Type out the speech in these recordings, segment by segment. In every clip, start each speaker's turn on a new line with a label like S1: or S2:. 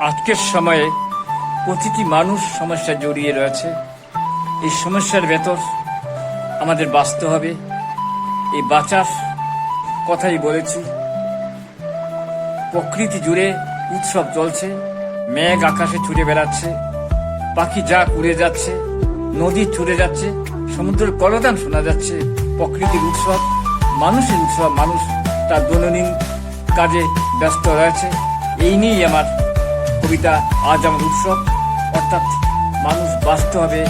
S1: আজকের সময়ে প্রতিটি মানুষ সমস্যা জড়িয়ে রয়েছে। এই সমস্যার ভেতর আমাদের বাঁচতে হবে। এই বাঁচার কথাই বলেছি। প্রকৃতি জুড়ে উৎসব চলছে, মেঘ আকাশে ছুটে বেড়াচ্ছে, পাখি যা উড়ে যাচ্ছে, নদী ছুটে যাচ্ছে, সমুদ্রের কলদান শোনা যাচ্ছে। প্রকৃতির উৎসব, মানুষের উৎসব, মানুষ তার দৈনন্দিন কাজে ব্যস্ত রয়েছে। এই নিয়েই আমার কবিতা আজ আমার উৎসব। অর্থাৎ মানুষ বাঁচতে হবে।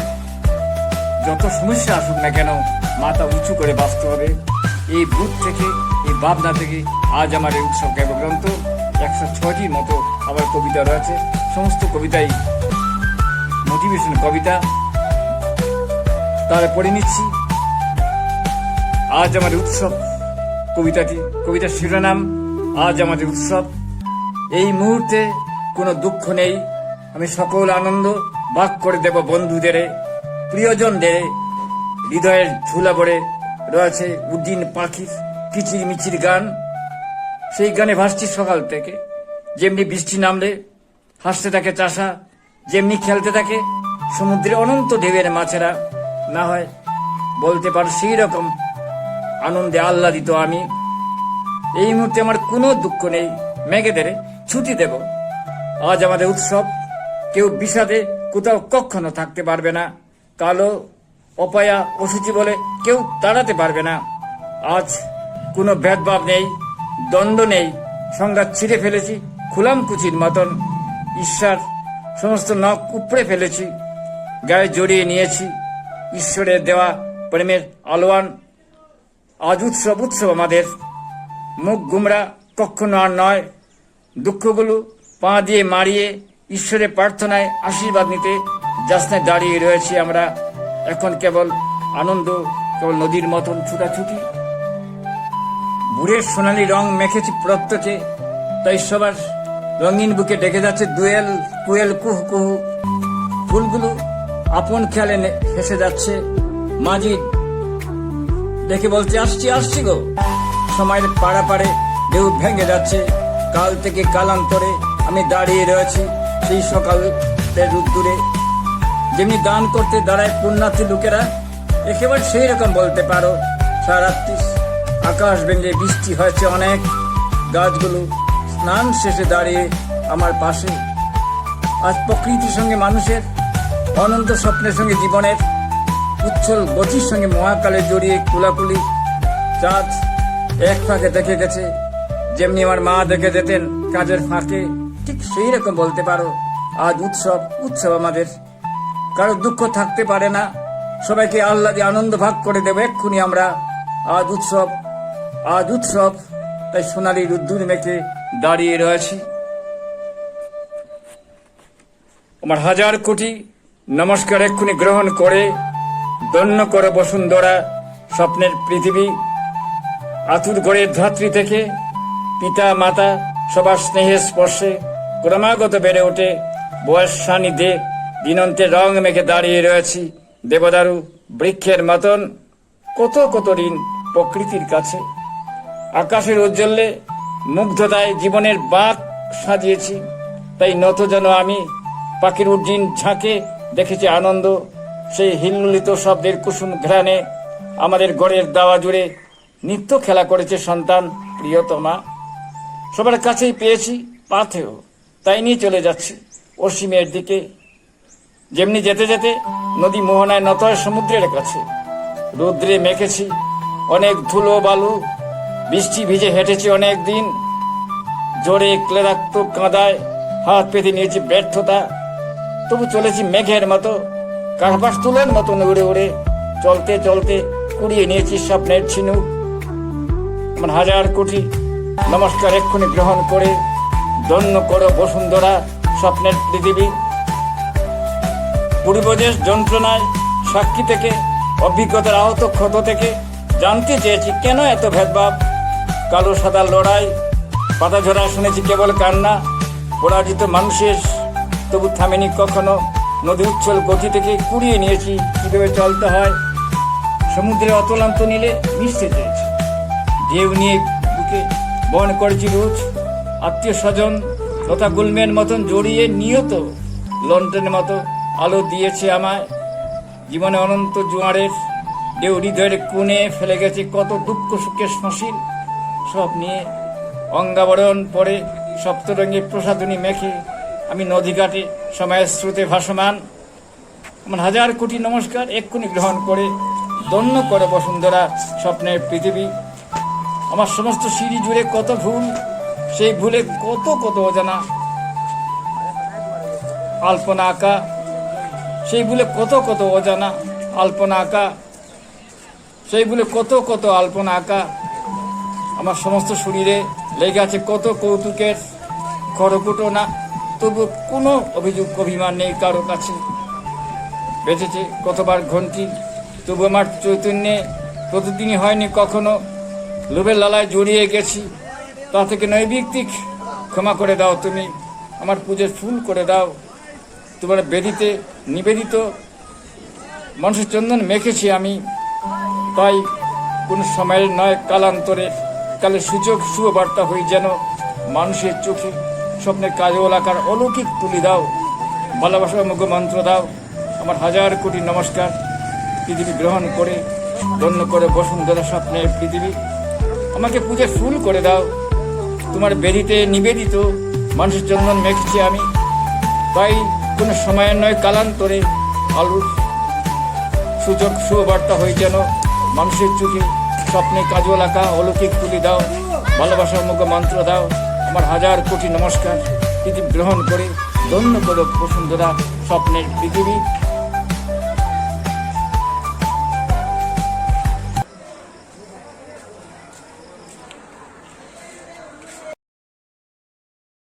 S1: যত সমস্যা আসুক না কেন, মাথা উঁচু করে বাঁচতে হবে। এই বুথ থেকে, এই ভাবনা থেকে আজ আমার এই উৎসব কাব্যগ্রন্থ একশো ছটির মতো আমার কবিতা রয়েছে। সমস্ত কবিতাই মোটিভেশন কবিতা। তারা পড়ে নিচ্ছি। আজ আমাদের উৎসব। কবিতাটি, কবিতার শিরোনাম, আজ আমাদের উৎসব। এই মুহূর্তে কোনো দুঃখ নেই। আমি সকল আনন্দ ভাগ করে দেব বন্ধুদের, প্রিয়জনদের। হৃদয়ের ঝুলা ভরে রয়েছে উদ্দিন পাখির কিচির মিচির গান। সেই গানে ভাসছি সকাল থেকে। যেমনি বৃষ্টি নামলে হাসতে থাকে চাষা, যেমনি খেলতে থাকে সমুদ্রে অনন্ত ঢেউয়ের মাছেরা। না হয় বলতে পারো সেই রকম আনন্দে আহ্লাদিত আমি। এই মুহূর্তে আমার কোনো দুঃখ নেই। মেঘেদের ছুটি দেব। আজ আমাদের উৎসব। কেউ বিষাদে কোথাও কখনো থাকতে পারবে না। কালো অপায়া অসুচি বলে কেউ তাড়াতে পারবে না। আজ কোনো ভেদভাব নেই, দ্বন্দ্ব নেই। সংঘাত ছিঁড়ে ফেলেছি খুলাম কুচির মতন। ঈশ্বর সমস্ত নখ উপড়ে ফেলেছি। গায়ে জড়িয়ে নিয়েছি। ঈশ্বরের দেওয়া প্রেমের আলোয়ান। আজ উৎসব উৎসব আমাদের। মুখ গুমরা কখনো আর নয়। দুঃখগুলো পা দিয়ে মারিয়ে ঈশ্বরের প্রার্থনায় আশীর্বাদ নিতে যাসনায় দাঁড়িয়ে রয়েছি আমরা। এখন কেবল আনন্দ, কেবল নদীর মতন ছুটাছুটি। বুড়ের সোনালি রং মেখেছি প্রত্যকে, তাই সবার রঙিন বুকে ডেকে যাচ্ছে দুয়েল, কুয়েল, কুহু কুহু। ফুলগুলো আপন খেয়ালে হেসে যাচ্ছে। মাঝি দেখে বলছে, আসছি আসছি গো। সময়ের পাড়া পাড়ে ঢেউ ভেঙে যাচ্ছে। কাল থেকে কালান্তরে আমি দাঁড়িয়ে রয়েছি সেই সকালের রুদ্দুরে। যেমনি দান করতে দাঁড়ায় পুণ্যার্থী লোকেরা, একেবারে সেই রকম বলতে পারো। সারাত্রি আকাশ ভেঙে বৃষ্টি হয়েছে অনেক। গাছগুলো স্নান শেষে দাঁড়িয়ে আমার পাশে। আজ প্রকৃতির সঙ্গে মানুষের, অনন্ত স্বপ্নের সঙ্গে জীবনের, উচ্ছল গতির সঙ্গে মহাকালে জড়িয়ে কুলাকুলি। চাঁদ এক ফাঁকে দেখে গেছে, যেমনি আমার মা দেখে যেতেন কাজের ফাঁকে। সেই রকম বলতে পারো, আজ উৎসব উৎসব আমাদের। কারও দুঃখ থাকতে পারে না। সবাইকে আহ্লাদে আনন্দ ভাগ করে দেবো, এক্ষুনি আমরা। আজ উৎসব আজ উৎসব। তাই সোনালি রুদ্দুর মেখে দাঁড়িয়ে রয়েছি। আমার হাজার কোটি নমস্কার এক্ষুনি গ্রহণ করে দন্য করে বসুন্ধরা স্বপ্নের পৃথিবী। আতুর গড়ের ধাত্রী থেকে পিতা মাতা সবার স্নেহের স্পর্শে ক্রমাগত বেড়ে ওঠে বয়স সান্নিধ্যে দিনন্তে রং মেখে দাঁড়িয়ে রয়েছি। দেবদারু বৃক্ষের মতন কত কত ঋণ প্রকৃতির কাছে। আকাশের উজ্জ্বলে মুগ্ধতায় জীবনের বাক সাজিয়েছি। তাই নত যেন আমি পাখির উজ্জিন ঝাঁকে দেখেছি আনন্দ। সেই হিল্লিত শব্দের কুসুম ঘ্রাণে আমাদের গড়ের দাওয়া জুড়ে নিত্য খেলা করেছে সন্তান প্রিয়তমা। সবার কাছেই পেয়েছি পাথেও তাই নিয়ে চলে যাচ্ছে। অসীমের দিকে। যেমনি যেতে যেতে নদী মোহনায় নত হয় সমুদ্রের কাছে। রৌদ্রে মেখেছি অনেক ধুলো বালু, বৃষ্টি ভিজে হেঁটেছি অনেক দিন। জোরে ক্লেরাক্ত কাঁদায় হাত পেতে নিয়েছি ব্যর্থতা। তবু চলেছি মেঘের মতো কারবাস তুলোর মতন উড়ে উড়ে। চলতে চলতে কুড়িয়ে নিয়েছি স্বপ্নের ছিনুক। আমার হাজার কোটি নমস্কার এক্ষুনি গ্রহণ করে ধন্য করো বসুন্ধরা স্বপ্নের পৃথিবী। পূর্বদেশ যন্ত্রণায় সাক্ষী থেকে, অভিজ্ঞতার আহত ক্ষত থেকে জানতে চেয়েছি কেন এত ভেদভাব। কালো সাদা লড়াই পাতা ঝরা শুনেছি কেবল কান্না। পরাজিত মানুষের তবু থামেনি কখনো। নদী উচ্ছল গতি থেকে কুড়িয়ে নিয়েছি, কীভাবে চলতে হয়। সমুদ্রে অতলান্ত নিলে মিশতে চেয়েছি। ঢেউ নিয়ে বুকে বহন করেছি রোজ। আত্মীয় স্বজন তথা গুলমের মতন জড়িয়ে নিয়ত লন্ডনের মতো আলো দিয়েছে আমায়। জীবনে অনন্ত জোয়ারের ঢেউ হৃদয়ের কোণে ফেলে গেছে কত দুঃখ সুখের শ্মশীল সব নিয়ে অঙ্গাবরণ পরে সপ্তরঙ্গে প্রসাদনী মেখে আমি নদীঘাটে সময়ের স্রোতে ভাসমান। আমার হাজার কোটি নমস্কার এক্ষুনি গ্রহণ করে দন্য করে বসুন্ধরা স্বপ্নের পৃথিবী। আমার সমস্ত সিঁড়ি জুড়ে কত ভুল সেই ভুলে কত কত অজানা আলপনা আঁকা, সেই ভুলে কত কত অজানা আলপনা আঁকা, সেই ভুলে কত কত আলপনা আঁকা। আমার সমস্ত শরীরে লেগে আছে কত কৌতুকের খড়কুটো না, তবু কোনো অভিযোগ, অভিমান নেই কারও কাছে। বেঁচেছে কতবার ঘন্টি, তবু আমার চৈতন্যে প্রতিদিনই হয়নি কখনো। লোভের লালায় জড়িয়ে গেছি তা থেকে নৈবিত্তিক। ক্ষমা করে দাও তুমি। আমার পুজোর ফুল করে দাও। তোমার বেদিতে নিবেদিত। মানুষের চন্দন মেখেছি আমি। তাই কোন সময়ের নয়, কালান্তরে। কালে সুযোগ সুবার্তা হই যেন মানুষের চোখে। স্বপ্নের কাজল আকার অলৌকিক তুলি দাও। ভালোবাসার মুখ মন্ত্র দাও। আমার হাজার কোটি নমস্কার। পৃথিবী গ্রহণ করে, ধন্য করে বসুন্ধরা স্বপ্নের পৃথিবী। আমাকে পুজোর ফুল করে দাও। তোমার বেদিতে নিবেদিত মানুষের চন্দন মেখেছি আমি। তাই কোনো সময়ের নয় কালান্তরে আলুর সুযোগ সুবার্তা হয়ে যেন মানুষের চোখে। স্বপ্নে কাজল আঁকা, অলৌকিক তুলি দাও, ভালোবাসার মুখ মন্ত্র দাও, আমার হাজার কোটি নমস্কার। পৃথিবী গ্রহণ করে ধন্য বসুন্ধরা স্বপ্নের পৃথিবী।